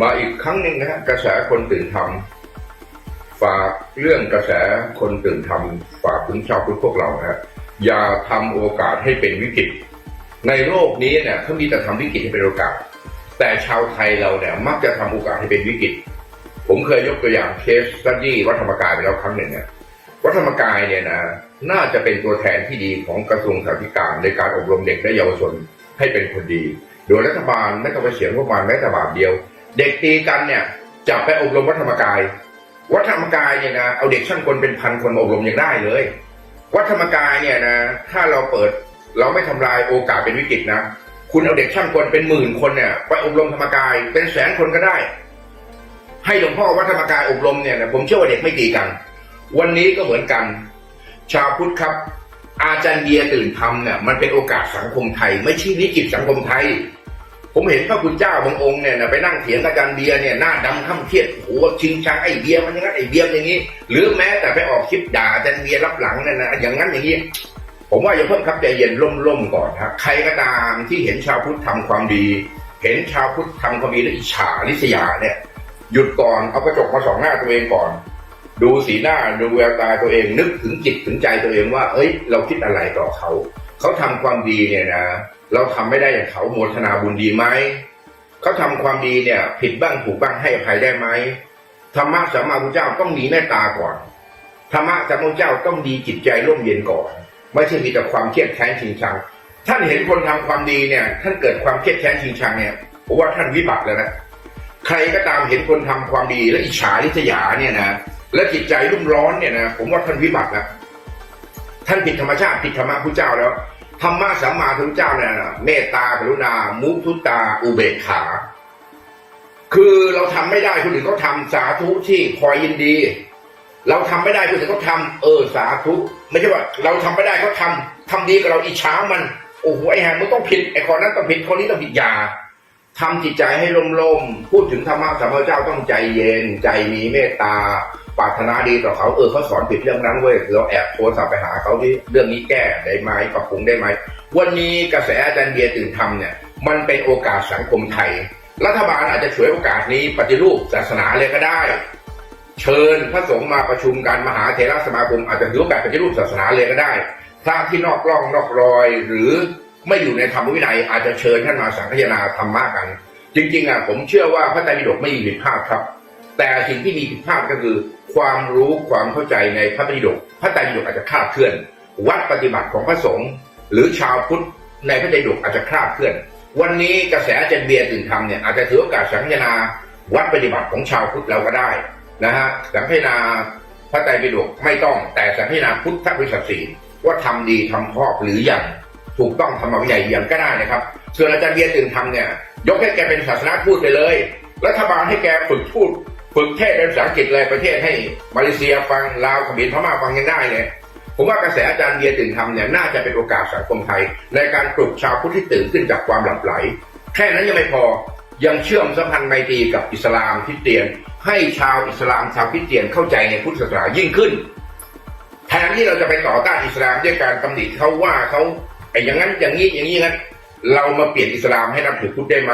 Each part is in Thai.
มาอีกครั้งหนึ่งนะฮะกระแสคนตื่นทำฝากเรื่องกระแสคนตื่นทำฝากถึงชาวพุทธพวกเราฮะอย่าทำโอกาสให้เป็นวิกฤต ในโลกนี้เนี่ยเขามีแต่ทำวิกฤตให้เป็นโอกาส แต่ชาวไทยเราเนี่ยมักจะทำโอกาสให้เป็นวิกฤต ผมเคยยกตัวอย่างเคสสตัดดี้วัดธรรมกายไปแล้วครั้งหนึ่งเนี่ยวัดธรรมกายเนี่ยนะน่าจะเป็นตัวแทนที่ดีของกระทรวงสาธารณสุขในการอบรมเด็กและเยาวชนให้เป็นคนดี โดยรัฐบาลไม่ต้องไปเสียงงบประมาณแม้แต่บาทเดียว เด็กตีกันเนี่ยจับไปอบรมวัดธรรมกาย วัดธรรมกายเนี่ยนะเอาเด็กช่างกลเป็นพันคนอบรมยังได้เลย วัดธรรมกายเนี่ยนะถ้าเราเปิดเราไม่ทำลายโอกาสเป็นวิกฤตนะ คุณเอาเด็กช่างกลเป็นหมื่นคนเนี่ยไปอบรมธรรมกายเป็นแสนคนก็ได้ ให้หลวงพ่อวัดธรรมกายอบรมเนี่ยนะผมเชื่อว่าเด็กไม่ตีกัน วันนี้ก็เหมือนกัน ชาวพุทธครับ อาจารย์เบียร์ตื่นทำเนี่ยมันเป็นโอกาสสังคมไทย ไม่ใช่วิกฤตสังคมไทย ผมเห็นพระคุณเจ้าบางองค์เนี่ยไปนั่งเถียงกับอาจารเบียร์เนี่ยหน้าดำข้ามเครียดโอ้โหชิงชังไอ้เบียร์มันอย่างนั้นไอ้เบียร์มันอย่างนี้ หรือแม้แต่ไปออกคลิปด่าอาจารย์เบียร์รับหลังเนี่ยนะอย่างนั้นอย่างนี้ ผมว่าอย่าเพิ่งครับใจเย็นร่มๆก่อนครับใครก็ตามที่เห็นชาวพุทธทำความดี เห็นชาวพุทธทำความดีแล้วอิจฉาริษยาเนี่ยหยุดก่อนเอากระจกมาส่องหน้าตัวเองก่อน ดูสีหน้าดูแววตาตัวเองนึกถึงจิตถึงใจตัวเองว่าเอ้ยเราคิดอะไรต่อเขา เขาทำความดีเนี่ยนะเราทำไม่ได้อย่างเขาโมทนาบุญดีไหมเขาทำความดีเนี่ย ผิดบ้างถูกบ้างให้อภัยได้ไหมธรรมะสัมมาพุทธเจ้าต้องมีเมตตาก่อนธรรมะสัมมาพุทธเจ้าต้องดีจิตใจร่มเย็นก่อน ไม่ใช่มีแต่ความเครียดแค้นชิงชัง ท่านเห็นคนทำความดีเนี่ย ท่านเกิดความเครียดแค้นชิงชังเนี่ยผมว่าท่านวิบัติแล้วนะใครก็ตามเห็นคนทำความดีและอิจฉาริษยาเนี่ยนะและจิตใจรุ่มร้อนเนี่ยนะผมว่าท่านวิบัติแล้วท่านผิดธรรมชาติผิดธรรมะพุทธเจ้าแล้ว ธรรมะสัมมาสัมพุทธเจ้าเนี่ยนะเมตตากรุณา มุทุตา อุเบกขา คือเราทำไม่ได้คนอื่นเขาทำสาธุที่คอยยินดี เราทำไม่ได้คนอื่นเขาทำเออสาธุไม่ใช่ว่า เราทำไม่ได้เขาทำทำดีกับเราอิจฉามันโอ้โหไอ้แฮมมึงต้องผิดไอ้คนนั้นต้องผิดคนนี้ต้องผิดอย่าทำจิตใจให้ลมๆพูดถึงธรรมะสัมมาเจ้าต้องใจเย็น ใจมีเมตตา ปรารถนาดีต่อเขาเออเขาสอนผิดเรื่องนั้นเว้ยเราแอบโทรศัพท์ไปหาเขาที่เรื่องนี้แก้ได้ไหมปรับปรุงได้ไหมวันนี้กระแสอาจารย์เบียร์ตื่นทำเนี่ยมันเป็นโอกาสสังคมไทย รัฐบาลอาจจะฉวยโอกาสนี้ปฏิรูปศาสนาเลยก็ได้ เชิญพระสงฆ์มาประชุมกันมหาเถรสมาคมอาจจะถือโอกาสปฏิรูปศาสนาเลยก็ได้พระที่นอกร่องนอกรอย หรือไม่อยู่ในธรรมวินัยอาจจะเชิญท่านมาสังคายนาธรรมะกัน จริงๆอะผมเชื่อว่าพระไตรปิฎกไม่มีผิดพลาดครับ แต่สิ่งที่มีผิดพลาดก็คือ ความรู้ความเข้าใจในพระไตรปิฎกพระไตรปิฎกอาจจะคลาดเคลื่อน วัดปฏิบัติของพระสงฆ์หรือชาวพุทธในพระไตรปิฎกอาจจะคลาดเคลื่อน วันนี้กระแสจารย์เบียร์ตื่นทำเนี่ยอาจจะถือโอกาสสังคายนาวัดปฏิบัติของชาวพุทธเราก็ได้นะฮะสังคายนาพระไตรปิฎกไม่ต้องแต่สังคายนาพุทธบริษัทสีว่าทำดีทำชอบหรืออย่างถูกต้องธรรมวินัยย่างก็ได้นะครับส่วนอาจารย์เบียร์ตื่นทำเนี่ยยกให้แกเป็นศาสนาพูดไปเลย รัฐบาลให้แกฝึกพูด ฝึกเทศเป็นภาษาอังกฤษเลยประเทศให้มาเลเซียฟังลาวเขมรพม่าฟังยังได้เลยผมว่ากระแสอาจารย์เบียร์ตื่นทำเนี่ยน่าจะเป็นโอกาสสังคมไทย ในการปลุกชาวพุทธที่ตื่นขึ้นจากความหลับไหล แค่นั้นยังไม่พอยังเชื่อมสัมพันธ์ไมตรีกับอิสลามคริสเตียน ให้ชาวอิสลามชาวคริสเตียนเข้าใจในพุทธศาสนายิ่งขึ้นแทนที่เราจะไปต่อต้านอิสลามด้วยการตำหนิเขาว่าเขาไอ้อย่างนั้นอย่างนี้อย่างนี้งั้นเรามาเปลี่ยนอิสลามให้นับถือพุทธได้ไหม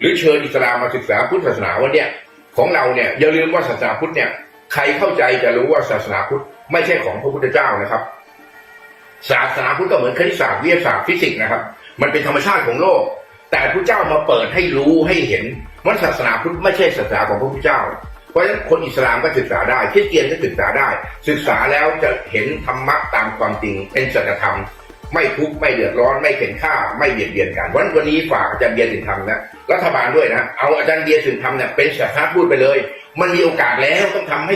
หรือเชิญอิสลามมาศึกษาพุทธศาสนาวันเนี้ย ของเราเนี่ยอย่าลืมว่าศาสนาพุทธเนี่ยใครเข้าใจจะรู้ว่าศาสนาพุทธไม่ใช่ของพระพุทธเจ้านะครับ ศาสนาพุทธก็เหมือนคณิตศาสตร์วิทยาศาสตร์ฟิสิกส์นะครับ มันเป็นธรรมชาติของโลก แต่พระเจ้ามาเปิดให้รู้ให้เห็นว่าศาสนาพุทธไม่ใช่ศาสนาของพระพุทธเจ้าเพราะฉะนั้นคนอิสลามก็ศึกษาได้คริสเตียนก็ศึกษาได้ ศึกษาแล้วจะเห็นธรรมะตามความจริงเป็นสัจธรรม ไม่ทุกข์ไม่เดือดร้อนไม่เข็นฆ่าไม่เบียดเบียนกันวันวันนี้ฝากอาจารย์เบียร์สินธรรมนะรัฐบาลด้วยนะเอาอาจารย์เบียร์สินธรรมเนี่ยเป็นศาสนาพูดไปเลย มันมีโอกาสแล้วต้องทำให้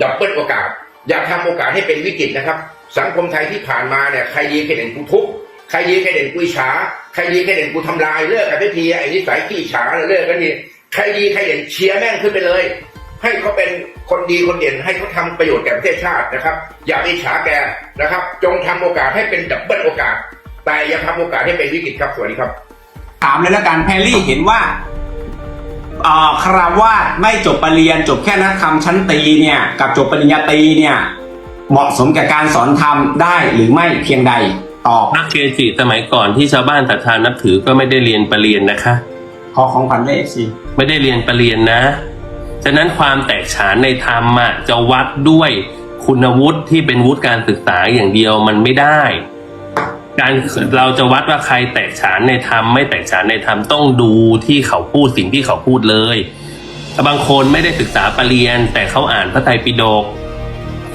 ดับเบิลโอกาส อย่าทำโอกาสให้เป็นวิกฤตนะครับ สังคมไทยที่ผ่านมาเนี่ยใครดีใครเด่นกูทุบใครดีใครเด่นกูฉาใครดีใครเด่นกูทำลายเลิกกันทันทีไอ้นิสัยขี้ฉาเลิกกันทีใครดีใครเด่นเชียร์แม่งขึ้นไปเลย ให้เขาเป็นคนดีคนเด่นให้เขาทำประโยชน์แก่ประเทศชาตินะครับ อย่าไปอิจฉาแกนะครับ จงทำโอกาสให้เป็นดับเบิลโอกาส แต่อย่าทำโอกาสให้เป็นวิกฤตครับสวัสดีครับ ถามเลยแล้วกันแพรรี่เห็นว่าเอ่อคารวาสไม่จบปรริญญาจบแค่นักธรรมชั้นตรีเนี่ย กับจบปริญญาตรีเนี่ยเหมาะสมกับการสอนธรรมได้หรือไม่เพียงใดตอบนักเกจิสมัยก่อนที่ชาวบ้านศรัทธานับถือก็ไม่ได้เรียนปรริญญานะคะ ขอของขวัญเลขสิไม่ได้เรียนประเรียนนะ ฉะนั้นความแตกฉานในธรรมอะจะวัดด้วยคุณวุฒิที่เป็นวุฒิการศึกษาอย่างเดียวมันไม่ได้ การเราจะวัดว่าใครแตกฉานในธรรมไม่แตกฉานในธรรมต้องดูที่เขาพูดสิ่งที่เขาพูดเลย บางคนไม่ได้ศึกษาปรริญญาแต่เขาอ่านพระไตรปิฎก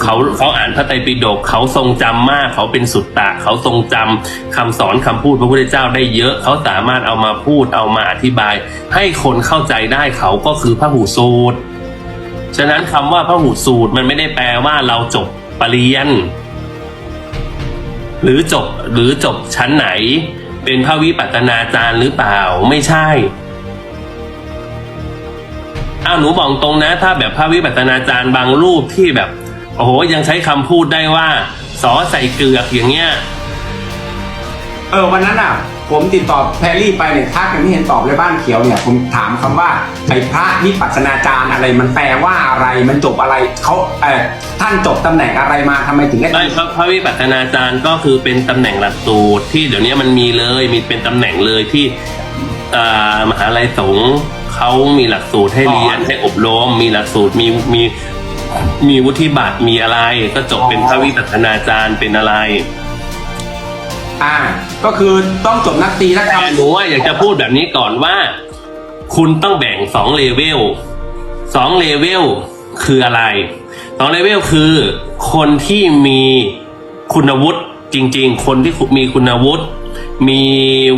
เขาเขาอ่านพระไตรปิฎกเขาทรงจำมาก เขาเป็นสุตตะ เขาทรงจำคำสอนคำพูดพระพุทธเจ้าได้เยอะ เขาสามารถเอามาพูดเอามาอธิบาย ให้คนเข้าใจได้เขาก็คือพระหูสูตรฉะนั้นคำว่าพระหูสูตรมันไม่ได้แปลว่าเราจบปริญญาหรือจบหรือจบชั้นไหน เป็นพระวิปัสสนาจารย์หรือเปล่าไม่ใช่อ้าวหนูบอกตรงนะ ถ้าแบบพระวิปัสสนาจารย์บางรูปที่แบบ โอ้โหยังใช้คำพูดได้ว่าสอใส่เกือกอย่างเงี้ย เออวันนั้นอะ ผมติดต่อแพรรี่ไปเนี่ยทักอย่างที่เห็นตอบเลยบ้านเขียวเนี่ยผมถามคำว่าไอ้พระวิปัสสนาจารย์อะไรมันแปลว่าอะไรมันจบอะไรเขาเออท่านจบตำแหน่งอะไรมาทำไมถึงได้ไม่พระพระวิปัสสนาจารย์ก็คือเป็นตำแหน่งหลักสูตรที่เดี๋ยวนี้มันมีเลยมีเป็นตำแหน่งเลยที่อ่ามหาลัยสงฆ์เขามีหลักสูตรให้เรียนให้อบรม มีหลักสูตรมีมี มีวุฒิบัตรมีอะไร ก็จบเป็นพระวิปัสสนาจารย์เป็นอะไรอ่า ก็คือต้องจบนักตรีนักธรรแต่มหนูว่าอยากจะพูดแบบนี้ก่อนว่า คุณต้องแบ่งสองเลเวลสองเลเวลคืออะไรสองเลเวลคือ คนที่มีคุณวุฒิจริง ๆ คนที่มีคุณวุฒิมี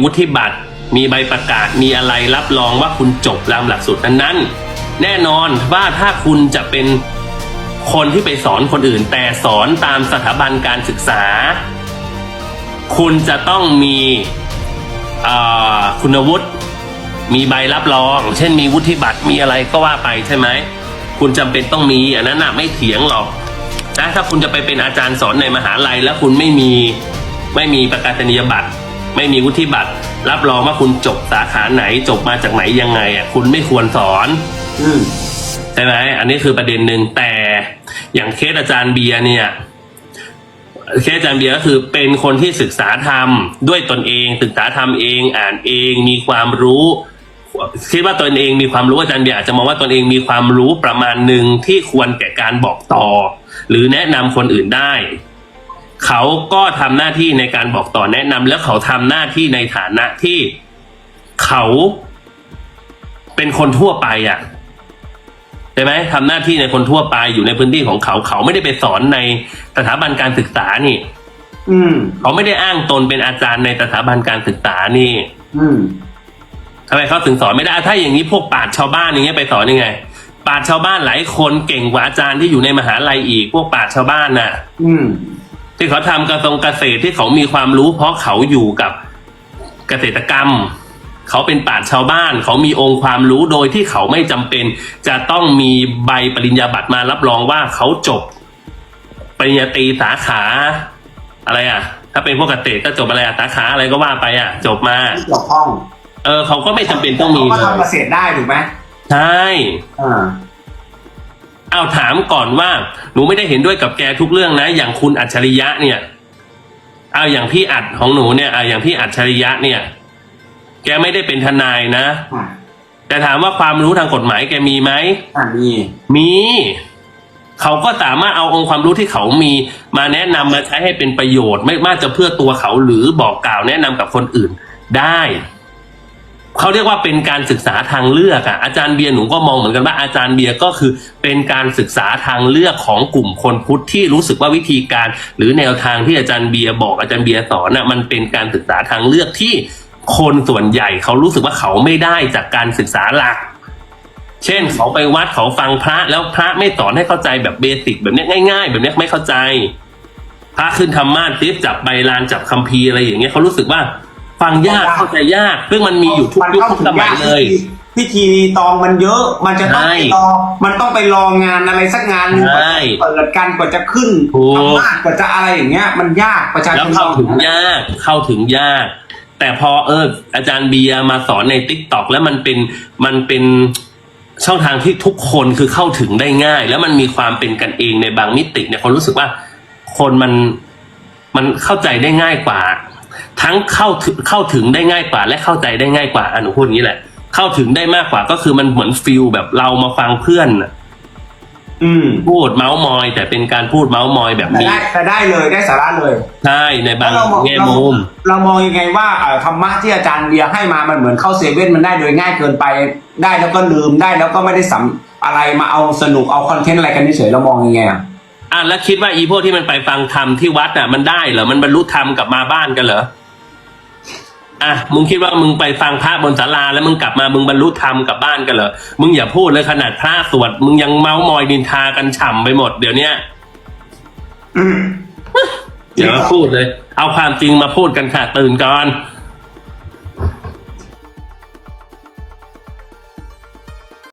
วุฒิบัตร มีใบประกาศมีอะไรรับรองว่าคุณจบตามหลักสูตรนั้นๆแน่นอนว่าถ้าคุณจะเป็น คนที่ไปสอนคนอื่น แต่สอนตามสถาบันการศึกษา คุณจะต้องมีอ่าคุณวุฒิมีใบรับรอง เช่นมีวุฒิบัตรมีอะไรก็ว่าไปใช่ไหมคุณจำเป็นต้องมีอันนั้นน่ะไม่เถียงหรอกนะถ้าคุณจะไปเป็นอาจารย์สอนในมหาลัย แล้วคุณไม่มีไม่มีประกาศนียบัตร ไม่มีวุฒิบัตร รับรองว่าคุณจบสาขาไหนจบมาจากไหนยังไงอะคุณไม่ควรสอน อืมใช่ไหมอันนี้คือประเด็นหนึ่งแต่ อย่างเคสอาจารย์เบียร์เนี่ยเคสอาจารย์เบียร์ก็คือเป็นคนที่ศึกษาธรรมด้วยตนเอง ศึกษาธรรมเองอ่านเองมีความรู้ คิดว่าตนเองมีความรู้อาจารย์เบียร์อาจจะมองว่าตนเองมีความรู้ประมาณหนึ่งที่ควรแก่การบอกต่อ หรือแนะนำคนอื่นได้ เขาก็ทำหน้าที่ในการบอกต่อแนะนำแล้วเขาทำหน้าที่ในฐานะที่เขาเป็นคนทั่วไปอะ ช่ไหมทำหน้าที่ในคนทั่วไปอยู่ในพื้นที่ของเขาเขาไม่ได้ไปสอนในสถาบันการศึกษานี่ อืม เขาไม่ได้อ้างตนเป็นอาจารย์ในสถาบันการศึกษานี่ อืมทำไมเขาถึงสอนไม่ได้ถ้าอย่างนี้พวกปราชญ์ชาวบ้านอย่างเงี้ยไปสอนยังไงปราชญ์ชาวบ้านหลายคนเก่งกว่าอาจารย์ที่อยู่ในมหาลัยอีก พวกปราชญ์ชาวบ้านน่ะ อืม ที่เขาทำกระทรงเกษตรที่เขามีความรู้ เพราะเขาอยู่กับเกษตรกรรม เขาเป็นปราชญ์ชาวบ้าน เขามีองค์ความรู้โดยที่เขาไม่จำเป็น จะต้องมีใบปริญญาบัตรมารับรองว่าเขาจบ ปริญญาตรีสาขาอะไรอะ ถ้าเป็นพวกเกษตรก็จบอะไรอะสาขาอะไรก็ว่าไปอะ จบมา ที่เกี่ยวข้องเออเขาก็ไม่จำเป็นต้องมีเขาก็เลย ทำเกษตรได้ถูกไหมใช่ อ่า เอาถามก่อนว่า หนูไม่ได้เห็นด้วยกับแกทุกเรื่องนะ อย่างคุณอัจฉริยะเนี่ย เอาอย่างพี่อัดของหนูเนี่ยเอาอย่างพี่อัจฉริยะเนี่ย แกไม่ได้เป็นทนายนะ อ่าแต่ถามว่าความรู้ทางกฎหมายแกมีไหม อ่ามีมี เขาก็สามารถเอาองค์ความรู้ที่เขามีมาแนะนำมาใช้ให้เป็นประโยชน์ ไม่ว่าจะเพื่อตัวเขาหรือบอกกล่าวแนะนำกับคนอื่นได้ เขาเรียกว่าเป็นการศึกษาทางเลือกอะอาจารย์เบียร์หนูก็มองเหมือนกันว่าอาจารย์เบียร์ก็คือเป็นการศึกษาทางเลือกของกลุ่มคนพุทธที่รู้สึกว่าวิธีการ หรือแนวทางที่อาจารย์เบียร์บอกอาจารย์เบียร์สอนน่ะมันเป็นการศึกษาทางเลือกที่ คนส่วนใหญ่เขารู้สึกว่าเขาไม่ได้จากการศึกษาหลัก เช่นเขาไปวัดเขาฟังพระแล้วพระไม่สอนให้เข้าใจแบบเบสิกแบบเนี้ยง่าย ๆ แบบเนี้ยไม่เข้าใจ พระขึ้นธรรมาสติ๊บจับใบลานจับคัมภีร์อะไรอย่างเงี้ยเขารู้สึกว่าฟังยากเข้าใจยากซึ่งมันมีอยู่ทุกมันยุคเข้าทุกถึสงมัยยากเลย พิธีตองมันเยอะ มันจะต้องใช่ไปรอมันต้องไปรองานอะไรสักงานหนึงกว่าใช่จะเปิดกันกว่าจะขึ้นถูกธรรมะกว่าจะอะไรอย่างเงี้ย มันยากประชาชแล้วนเข้าถึงยากยากเข้าถึงยาก แต่พอเอออาจารย์เบียร์มาสอนในติ๊กต็อกแล้วมันเป็นมันเป็นช่องทางที่ทุกคนคือเข้าถึงได้ง่าย แล้วมันมีความเป็นกันเองในบางมิติเนี่ยคนรู้สึกว่าคนมันมันเข้าใจได้ง่ายกว่า ทั้งเข้าถึงเข้าถึงได้ง่ายกว่า และเข้าใจได้ง่ายกว่าอนูพูดอย่างนี้แหละ เข้าถึงได้มากกว่าก็คือมันเหมือนฟิลแบบเรามาฟังเพื่อน อืมพูดเมาส์มอย แต่เป็นการพูดเมาส์มอยแบบแต่มีได้แต่ได้เลยได้สาระเลยใช่ในบางเรามองแง่เรามุม เรามองยังไงว่าเอ่อธรรมะที่อาจารย์เบียร์ให้มามันเหมือนเข้าเซเว่นมันได้โดยง่ายเกินไป ได้แล้วก็ลืมได้แล้วก็ไม่ได้สัมอะไรมาเอาสนุกเอาคอนเทนต์อะไรกันเฉยๆเรามองยังไงอะอะแล้วคิดว่าอีพวกที่มันไปฟังธรรมที่วัดอะมันได้เหรอมันบรรลุธรรมกลับมาบ้านกันเหรอ อะมึงคิดว่ามึงไปฟังพระบนศาลาแล้วมึงกลับมามึงบรรลุธรรมกลับบ้านกันเหรอมึงอย่าพูดเลยขนาดพระสวดมึงยังเมาส์มอยดินทากันฉ่ำไปหมดเดี๋ยวเนี้ยอย่ามาพูดเลย เอาความจริงมาพูดกันค่ะตื่นก่อน